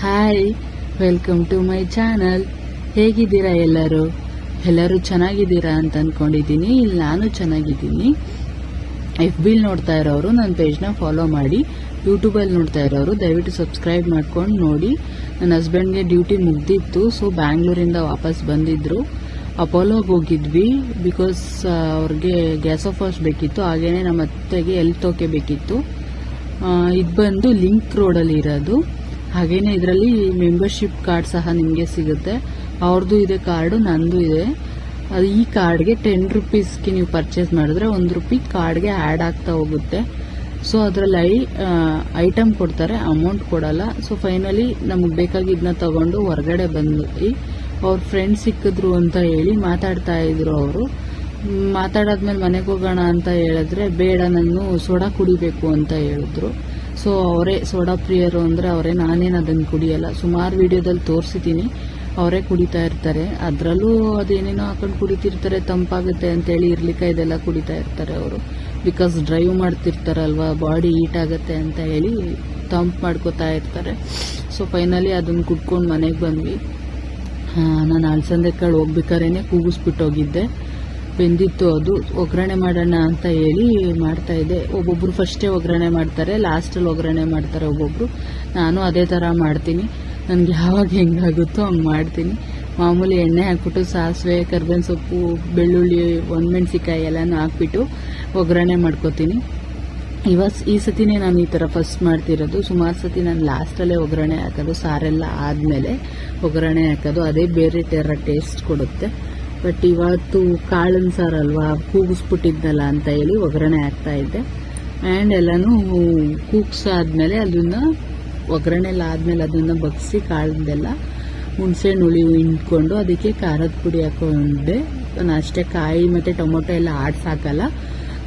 Hi welcome to my channel ಹೇಗಿದ್ದೀರಾ ಎಲ್ಲರೂ? ಎಲ್ಲರೂ ಚೆನ್ನಾಗಿದ್ದೀರಾ ಅಂತ ಅಂದ್ಕೊಂಡಿದ್ದೀನಿ ಇಲ್ಲಿ ನಾನು ಚೆನ್ನಾಗಿದ್ದೀನಿ. ಎಫ್ ಬಿಲ್ ನೋಡ್ತಾ ಇರೋರು ನನ್ನ ಪೇಜ್ನ ಫಾಲೋ ಮಾಡಿ. ಯೂಟ್ಯೂಬಲ್ಲಿ ನೋಡ್ತಾ ಇರೋರು, ದಯವಿಟ್ಟು ಸಬ್ಸ್ಕ್ರೈಬ್ ಮಾಡ್ಕೊಂಡು ನೋಡಿ. ನನ್ನ ಹಸ್ಬೆಂಡ್ಗೆ ಡ್ಯೂಟಿ ಮುಗ್ದಿತ್ತು ಸೊ ಬ್ಯಾಂಗ್ಳೂರಿಂದ ವಾಪಸ್ ಬಂದಿದ್ರು. ಅಪೋಲೋಗೆ ಹೋಗಿದ್ವಿ ಬಿಕಾಸ್ ಅವ್ರಿಗೆ ಗ್ಯಾಸ್ ಆಫ್ ವಾಶ್ ಬೇಕಿತ್ತು. ಹಾಗೇನೆ ನಮ್ಮ ಅತ್ತೆಗೆ ಎಲ್ ತೋಕೆ ಬೇಕಿತ್ತು. ಇದು ಬಂದು ಲಿಂಕ್ ರೋಡಲ್ಲಿ ಇರೋದು. ಹಾಗೇನೆ ಇದರಲ್ಲಿ ಮೆಂಬರ್ಶಿಪ್ ಕಾರ್ಡ್ ಸಹ ನಿಮಗೆ ಸಿಗುತ್ತೆ. ಅವ್ರದ್ದು ಇದೆ ಕಾರ್ಡು, ನಂದು ಇದೆ. ಅದು ಈ ಕಾರ್ಡ್ಗೆ ಟೆನ್ ರುಪೀಸ್ಗೆ ನೀವು ಪರ್ಚೇಸ್ ಮಾಡಿದ್ರೆ ಒಂದು ರುಪಿ ಕಾರ್ಡ್ಗೆ ಆ್ಯಡ್ ಆಗ್ತಾ ಹೋಗುತ್ತೆ. ಸೊ ಅದರಲ್ಲಿ ಐ ಐಟಮ್ ಕೊಡ್ತಾರೆ ಅಮೌಂಟ್ ಕೊಡಲ್ಲ. ಸೊ ಫೈನಲಿ ನಮಗೆ ಬೇಕಾಗಿದ್ದನ್ನ ತಗೊಂಡು ಹೊರಗಡೆ ಬಂದು ಅವ್ರ ಫ್ರೆಂಡ್ ಸಿಕ್ಕಿದ್ರು ಅಂತ ಹೇಳಿ ಮಾತಾಡ್ತಾ ಇದ್ರು ಅವರು. ಮಾತಾಡಾದ್ಮೇಲೆ ಮನೆಗೆ ಹೋಗೋಣ ಅಂತ ಹೇಳಿದ್ರೆ ಬೇಡ, ನಾನು ಸೋಡಾ ಕುಡಿಬೇಕು ಅಂತ ಹೇಳಿದ್ರು. ಸೊ ಅವರೇ ಸೋಡಾ ಪ್ರಿಯರು ಅಂದರೆ ಅವರೇ ನಾನೇನು ಅದನ್ನು ಕುಡಿಯಲ್ಲ. ಸುಮಾರು ವಿಡಿಯೋದಲ್ಲಿ ತೋರಿಸಿದ್ದೀನಿ. ಅವರೇ ಕುಡಿತಾ ಇರ್ತಾರೆ. ಅದರಲ್ಲೂ ಅದೇನೇನೋ ಹಾಕೊಂಡು ಕುಡಿತಿರ್ತಾರೆ, ತಂಪಾಗುತ್ತೆ ಅಂತೇಳಿ ಇರ್ಲಿಕ್ಕೆ ಇದೆಲ್ಲ ಕುಡಿತಾ ಇರ್ತಾರೆ ಅವರು. ಬಿಕಾಸ್ ಡ್ರೈವ್ ಮಾಡ್ತಿರ್ತಾರಲ್ವ ಬಾಡಿ ಹೀಟ್ ಆಗುತ್ತೆ ಅಂತ ಹೇಳಿ ತಂಪು ಮಾಡ್ಕೋತಾ ಇರ್ತಾರೆ. ಸೊ ಫೈನಲಿ ಅದನ್ನು ಕುಡ್ಕೊಂಡು ಮನೆಗೆ ಬಂದ್ವಿ. ನಾನು ಅಲಸಂದೆ ಕಾಳು ಹೋಗ್ಬೇಕಾರೇನೆ ಕೂಗಿಸ್ಬಿಟ್ಟು ಹೋಗಿದ್ದೆ. ಬೆಂದಿತ್ತು ಅದು ಒಗ್ಗರಣೆ ಮಾಡೋಣ ಅಂತ ಹೇಳಿ ಮಾಡ್ತಾ ಇದ್ದೆ. ಒಬ್ಬೊಬ್ರು ಫಸ್ಟೇ ಒಗ್ಗರಣೆ ಮಾಡ್ತಾರೆ ಲಾಸ್ಟಲ್ಲಿ ಒಗ್ಗರಣೆ ಮಾಡ್ತಾರೆ ಒಬ್ಬೊಬ್ರು. ನಾನು ಅದೇ ಥರ ಮಾಡ್ತೀನಿ. ನನಗೆ ಯಾವಾಗ ಹೆಂಗಾಗುತ್ತೋ ಹಂಗೆ ಮಾಡ್ತೀನಿ. ಮಾಮೂಲಿ ಎಣ್ಣೆ ಹಾಕ್ಬಿಟ್ಟು ಸಾಸಿವೆ, ಕರ್ಬೇವಿನ ಸೊಪ್ಪು, ಬೆಳ್ಳುಳ್ಳಿ ಒಣಮೆಣ್ಸಿಕಾಯಿ ಎಲ್ಲನೂ ಹಾಕ್ಬಿಟ್ಟು ಒಗ್ಗರಣೆ ಮಾಡ್ಕೋತೀನಿ. ಇವತ್ತು ಈ ಸತಿನೇ ನಾನು ಈ ಥರ ಫಸ್ಟ್ ಮಾಡ್ತಿರೋದು. ಸುಮಾರು ಸತಿ ನಾನು ಲಾಸ್ಟಲ್ಲೇ ಒಗ್ಗರಣೆ ಹಾಕೋದು, ಸಾರೆಲ್ಲ ಆದಮೇಲೆ ಒಗ್ಗರಣೆ ಹಾಕೋದು. ಅದೇ ಬೇರೆ ಥರ ಟೇಸ್ಟ್ ಕೊಡುತ್ತೆ. ಬಟ್ ಇವತ್ತು ಕಾಳಿನ ಸಾರಲ್ವಾ ಕೂಗಿಸ್ಬಿಟ್ಟಿದ್ನಲ್ಲ ಅಂತ ಹೇಳಿ ಒಗ್ಗರಣೆ ಆಗ್ತಾ ಇದ್ದೆ ಆ್ಯಂಡ್ ಎಲ್ಲನೂ ಕೂಗ್ಸಾದ್ಮೇಲೆ ಅದನ್ನು ಒಗ್ಗರಣೆ ಎಲ್ಲ ಆದಮೇಲೆ ಅದನ್ನು ಬಗ್ಸಿ ಕಾಳಿಂದೆಲ್ಲ ಹುಣಸೆಹಣ್ಣು ಹುಳಿ ಹಿಂಡ್ಕೊಂಡು ಅದಕ್ಕೆ ಖಾರದ ಪುಡಿ ಹಾಕೊಂಡೆ. ನಾನು ಅಷ್ಟೇ ಕಾಯಿ ಮತ್ತು ಟೊಮೊಟೊ ಎಲ್ಲ ಆಡ್ಸ್ ಹಾಕಲ್ಲ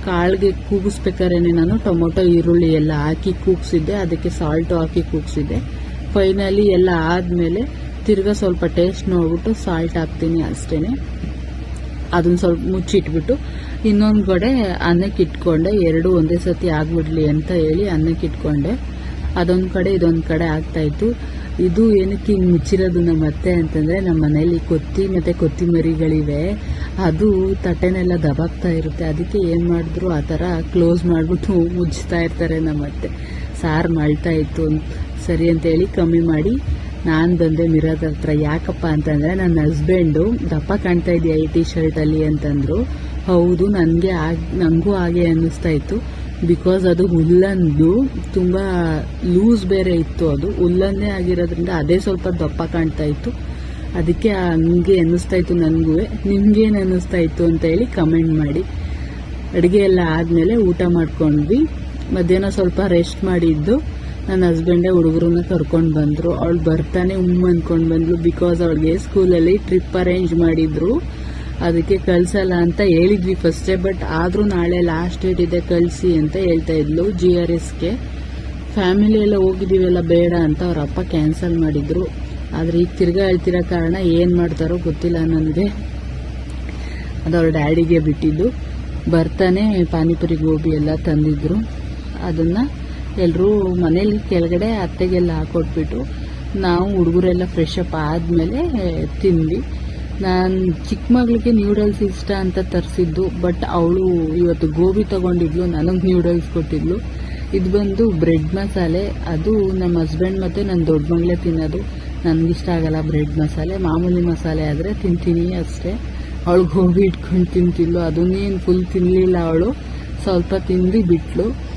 ಕಾಳಿಗೆ ಕೂಗಿಸ್ಬೇಕಾರೇನೆ ನಾನು ಟೊಮೊಟೊ, ಈರುಳ್ಳಿ ಎಲ್ಲ ಹಾಕಿ ಕೂಗ್ಸಿದ್ದೆ. ಅದಕ್ಕೆ ಸಾಲ್ಟು ಹಾಕಿ ಕೂಗ್ಸಿದ್ದೆ. ಫೈನಲಿ ಎಲ್ಲ ಆದಮೇಲೆ ತಿರ್ಗಾ ಸ್ವಲ್ಪ ಟೇಸ್ಟ್ ನೋಡ್ಬಿಟ್ಟು ಸಾಲ್ಟ್ ಹಾಕ್ತೀನಿ ಅಷ್ಟೇ ಅದನ್ನ ಸ್ವಲ್ಪ ಮುಚ್ಚಿಟ್ಬಿಟ್ಟು ಇನ್ನೊಂದು ಕಡೆ ಅನ್ನಕ್ಕೆ ಇಟ್ಕೊಂಡೆ. ಎರಡು ಒಂದೇ ಸತಿ ಆಗ್ಬಿಡ್ಲಿ ಅಂತ ಹೇಳಿ ಅನ್ನಕ್ಕೆ ಇಟ್ಕೊಂಡೆ. ಅದೊಂದು ಕಡೆ ಇದೊಂದು ಕಡೆ ಆಗ್ತಾಯಿತ್ತು ಇದು ಏನಕ್ಕೆ ಹಿಂಗೆ ಮುಚ್ಚಿರೋದು ನಮ್ಮ ಅತ್ತೆ ಅಂತಂದರೆ ನಮ್ಮ ಮನೇಲಿ ಕೊತ್ತಿ ಮತ್ತು ಕೊತ್ತಿಮರಿಗಳಿವೆ. ಅದು ತಟ್ಟೆನೆಲ್ಲ ದಬಾಗ್ತಾ ಇರುತ್ತೆ. ಅದಕ್ಕೆ ಏನು ಮಾಡಿದ್ರು ಆ ಥರ ಕ್ಲೋಸ್ ಮಾಡಿಬಿಟ್ಟು ಮುಚ್ಚ್ತಾ ಇರ್ತಾರೆ ನಮ್ಮ ಅತ್ತೆ. ಸಾರು ಮಾಡ್ತಾ ಇತ್ತು ಸರಿ ಅಂತೇಳಿ ಕಮ್ಮಿ ಮಾಡಿ ನಾನು ಬಂದೆ ಮಿರಾದ ಹತ್ರ. ಯಾಕಪ್ಪ ಅಂತಂದರೆ ನನ್ನ ಹಸ್ಬೆಂಡು ದಪ್ಪ ಕಾಣ್ತಾ ಇದೆಯಾ ಈ ಟಿ ಶರ್ಟಲ್ಲಿ ಅಂತಂದರು. ಹೌದು, ನನಗೆ ಆಗಿ ನನಗೂ ಹಾಗೆ ಅನ್ನಿಸ್ತಾ ಇತ್ತು. ಬಿಕಾಸ್ ಅದು ಹುಲ್ಲಂದು ತುಂಬ ಲೂಸ್ ಬೇರೆ ಇತ್ತು ಅದು. ಹುಲ್ಲನ್ನೇ ಆಗಿರೋದ್ರಿಂದ ಅದೇ ಸ್ವಲ್ಪ ದಪ್ಪ ಕಾಣ್ತಾ ಇತ್ತು. ಅದಕ್ಕೆ ಹಂಗೆ ಅನ್ನಿಸ್ತಾ ಇತ್ತು ನನಗೂ. ನಿಮ್ಗೇನು ಅನ್ನಿಸ್ತಾ ಇತ್ತು ಅಂತ ಹೇಳಿ ಕಮೆಂಟ್ ಮಾಡಿ. ಅಡುಗೆ ಎಲ್ಲ ಆದಮೇಲೆ ಊಟ ಮಾಡ್ಕೊಂಡ್ವಿ. ಮಧ್ಯಾಹ್ನ ಸ್ವಲ್ಪ ರೆಸ್ಟ್ ಮಾಡಿದ್ದು. ನನ್ನ ಹಸ್ಬೆಂಡೇ ಹುಡುಗರನ್ನ ಕರ್ಕೊಂಡು ಬಂದರು. ಅವಳು ಬರ್ತಾನೆ ಉಮ್ಮ ಅಂದ್ಕೊಂಡು ಬಂದ್ಲು ಬಿಕಾಸ್ ಅವಳಿಗೆ ಸ್ಕೂಲಲ್ಲಿ ಟ್ರಿಪ್ ಅರೇಂಜ್ ಮಾಡಿದ್ರು. ಅದಕ್ಕೆ ಕಳಿಸಲ್ಲ ಅಂತ ಹೇಳಿದ್ವಿ ಫಸ್ಟೇ ಬಟ್ ಆದರೂ ನಾಳೆ ಲಾಸ್ಟ್ ಡೇಟ್ ಇದೆ, ಕಳಿಸಿ ಅಂತ ಹೇಳ್ತಾ ಇದ್ಲು ಜಿ ಆರ್ ಎಸ್ಗೆ ಫ್ಯಾಮಿಲಿ ಎಲ್ಲ ಹೋಗಿದ್ದೀವಲ್ಲ, ಬೇಡ ಅಂತ ಅವ್ರ ಅಪ್ಪ ಕ್ಯಾನ್ಸಲ್ ಮಾಡಿದ್ರು. ಆದರೆ ಈಗ ತಿರ್ಗಾ ಹೇಳ್ತಿರೋ ಕಾರಣ ಏನು ಮಾಡ್ತಾರೋ ಗೊತ್ತಿಲ್ಲ ನನಗೆ. ಅದು ಅವ್ರ ಡ್ಯಾಡಿಗೆ ಬಿಟ್ಟಿದ್ದು. ಬರ್ತಾನೆ ಪಾನಿಪುರಿ ಗೋಬಿ ಎಲ್ಲ ತಂದಿದ್ರು. ಅದನ್ನು ಎಲ್ಲರೂ ಮನೇಲಿ ಕೆಳಗಡೆ ಅತ್ತೆಗೆಲ್ಲ ಹಾಕೊಟ್ಬಿಟ್ಟು ನಾವು ಹುಡುಗರೆಲ್ಲ ಫ್ರೆಶ್ ಅಪ್ ಆದಮೇಲೆ ತಿಂದ್ವಿ. ನಾನು ಚಿಕ್ಕ ಮಗಳಿಗೆ ನ್ಯೂಡಲ್ಸ್ ಇಷ್ಟ ಅಂತ ತರಿಸಿದ್ದು ಬಟ್ ಅವಳು ಇವತ್ತು ಗೋಬಿ ತಗೊಂಡಿದ್ಲು, ನನಗೆ ನ್ಯೂಡಲ್ಸ್ ಕೊಟ್ಟಿದ್ಲು. ಇದು ಬಂದು ಬ್ರೆಡ್ ಮಸಾಲೆ, ಅದು ನಮ್ಮ ಹಸ್ಬೆಂಡ್ ಮತ್ತು ನನ್ನ ದೊಡ್ಡ ಮಗಳೇ ತಿನ್ನೋದು. ನನಗಿಷ್ಟ ಆಗಲ್ಲ ಬ್ರೆಡ್ ಮಸಾಲೆ, ಮಾಮೂಲಿ ಮಸಾಲೆ ಆದರೆ ತಿಂತೀನಿ ಅಷ್ಟೇ. ಅವಳು ಗೋಬಿ ಇಟ್ಕೊಂಡು ತಿಂತಿದ್ಲು, ಅದನ್ನೇನು ಫುಲ್ ತಿನ್ನಲಿಲ್ಲ ಅವಳು. ಸ್ವಲ್ಪ ತಿಂದು ಬಿಟ್ಲು.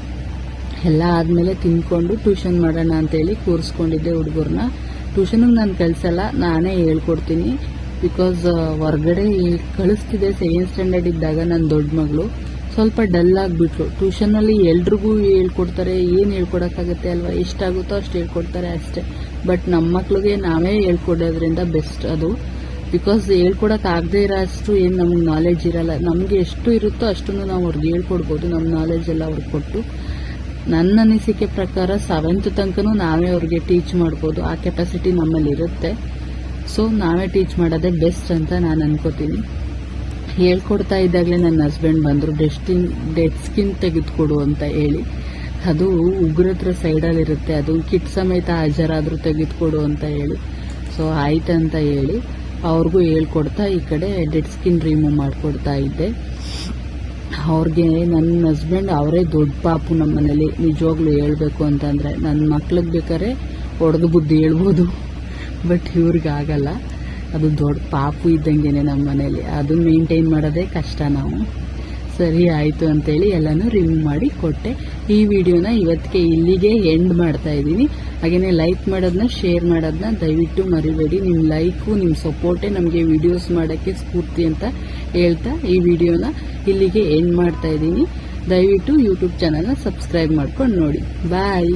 ಎಲ್ಲ ಆದಮೇಲೆ ತಿನ್ಕೊಂಡು ಟ್ಯೂಷನ್ ಮಾಡೋಣ ಅಂತೇಳಿ ಕೂರಿಸ್ಕೊಂಡಿದ್ದೆ ಹುಡುಗರನ್ನ ಟ್ಯೂಷನಿಗೆ ನಾನು ಕಳಿಸಲ್ಲ ನಾನೇ ಹೇಳ್ಕೊಡ್ತೀನಿ. ಬಿಕಾಸ್ ಹೊರಗಡೆ ಕಳಿಸ್ತಿದ್ದೆ ಸೆಕೆಂಡ್ ಸ್ಟ್ಯಾಂಡರ್ಡ್ ಇದ್ದಾಗ ನನ್ನ ದೊಡ್ಡ ಮಗಳು. ಸ್ವಲ್ಪ ಡಲ್ ಆಗಿಬಿಟ್ಲು ಟ್ಯೂಷನಲ್ಲಿ ಎಲ್ರಿಗೂ ಹೇಳ್ಕೊಡ್ತಾರೆ, ಏನು ಹೇಳ್ಕೊಡೋಕ್ಕಾಗುತ್ತೆ ಅಲ್ವಾ? ಎಷ್ಟಾಗುತ್ತೋ ಅಷ್ಟು ಹೇಳ್ಕೊಡ್ತಾರೆ ಅಷ್ಟೇ. ಬಟ್ ನಮ್ಮ ಮಕ್ಳಿಗೆ ನಾವೇ ಹೇಳ್ಕೊಡೋದ್ರಿಂದ ಬೆಸ್ಟ್ ಅದು. ಬಿಕಾಸ್ ಹೇಳ್ಕೊಡಕ್ಕೆ ಆಗದೇ ಇರೋ ಅಷ್ಟು ಏನು ನಮಗೆ ನಾಲೆಜ್ ಇರಲ್ಲ. ನಮಗೆ ಎಷ್ಟು ಇರುತ್ತೋ ಅಷ್ಟನ್ನು ನಾವು ಅವ್ರಿಗೆ ಹೇಳ್ಕೊಡ್ಬೋದು. ನಮ್ಮ ನಾಲೆಜ್ ಎಲ್ಲ ಅವ್ರಿಗೆ ಕೊಟ್ಟು. ನನ್ನ ಅನಿಸಿಕೆ ಪ್ರಕಾರ ಸೆವೆಂತ್ ತನಕನೂ ನಾವೇ ಅವ್ರಿಗೆ ಟೀಚ್ ಮಾಡ್ಬೋದು. ಆ ಕೆಪಾಸಿಟಿ ನಮ್ಮಲ್ಲಿ ಇರುತ್ತೆ ಸೊ ನಾವೇ ಟೀಚ್ ಮಾಡೋದೇ ಬೆಸ್ಟ್ ಅಂತ ನಾನು ಅನ್ಕೋತೀನಿ. ಹೇಳ್ಕೊಡ್ತಾ ಇದ್ದಾಗಲೇ ನನ್ನ ಹಸ್ಬೆಂಡ್ ಬಂದರು ಡೆಸ್ಟಿನ್ ಡೆಡ್ ಸ್ಕಿನ್ ತೆಗೆದುಕೊಡು ಅಂತ ಹೇಳಿ. ಅದು ಉಗ್ರತ್ರ ಸೈಡಲ್ಲಿರುತ್ತೆ ಅದು ಕಿಟ್ ಸಮೇತ ಹಾಜರಾದರೂ ತೆಗೆದುಕೊಡು ಅಂತ ಹೇಳಿ. ಸೊ ಆಯ್ತಂತ ಹೇಳಿ. ಅವ್ರಿಗೂ ಹೇಳ್ಕೊಡ್ತಾ ಈ ಕಡೆ ಡೆಡ್ ಸ್ಕಿನ್ ರಿಮೂವ್ ಮಾಡಿಕೊಡ್ತಾ ಇದ್ದೆ. ಅವ್ರಿಗೆ ನನ್ನ ಹಸ್ಬೆಂಡ್ ಅವರೇ ದೊಡ್ಡ ಪಾಪು ನಮ್ಮ ಮನೇಲಿ. ನಿಜವಾಗ್ಲೂ ಹೇಳ್ಬೇಕು ಅಂತಂದ್ರೆ ನನ್ನ ಮಕ್ಳಿಗೆ ಬೇಕಾದ್ರೆ ಹೊಡೆದು ಬುದ್ಧಿ ಹೇಳ್ಬೋದು. ಬಟ್ ಇವ್ರಿಗೆ ಆಗಲ್ಲ. ಅದು ದೊಡ್ಡ ಪಾಪು ಇದ್ದಂಗೆನೆ ನಮ್ಮ ಮನೇಲಿ. ಅದನ್ನ ಮೇಂಟೈನ್ ಮಾಡೋದೇ ಕಷ್ಟ ನಾವು. ಸರಿ ಆಯಿತು ಅಂತೇಳಿ ಎಲ್ಲನೂ ರಿಮೂವ್ ಮಾಡಿ ಕೊಟ್ಟೆ. ಈ ವಿಡಿಯೋನ ಇವತ್ತಿಗೆ ಇಲ್ಲಿಗೆ ಎಂಡ್ ಮಾಡ್ತಾ ಇದ್ದೀನಿ. ಹಾಗೆಯೇ ಲೈಕ್ ಮಾಡೋದನ್ನ ಶೇರ್ ಮಾಡೋದನ್ನ ದಯವಿಟ್ಟು ಮರಿಬೇಡಿ. ನಿಮ್ಮ ಲೈಕು ನಿಮ್ಮ ಸಪೋರ್ಟೇ ನಮಗೆ ವಿಡಿಯೋಸ್ ಮಾಡೋಕ್ಕೆ ಸ್ಫೂರ್ತಿ ಅಂತ ಹೇಳ್ತಾ ಈ ವಿಡಿಯೋನ ಇಲ್ಲಿಗೆ ಎಂಡ್ ಮಾಡ್ತಾ ಇದ್ದೀನಿ. ದಯವಿಟ್ಟು ಯೂಟ್ಯೂಬ್ ಚಾನಲ್ನ ಸಬ್ಸ್ಕ್ರೈಬ್ ಮಾಡ್ಕೊಂಡು ನೋಡಿ. ಬಾಯ್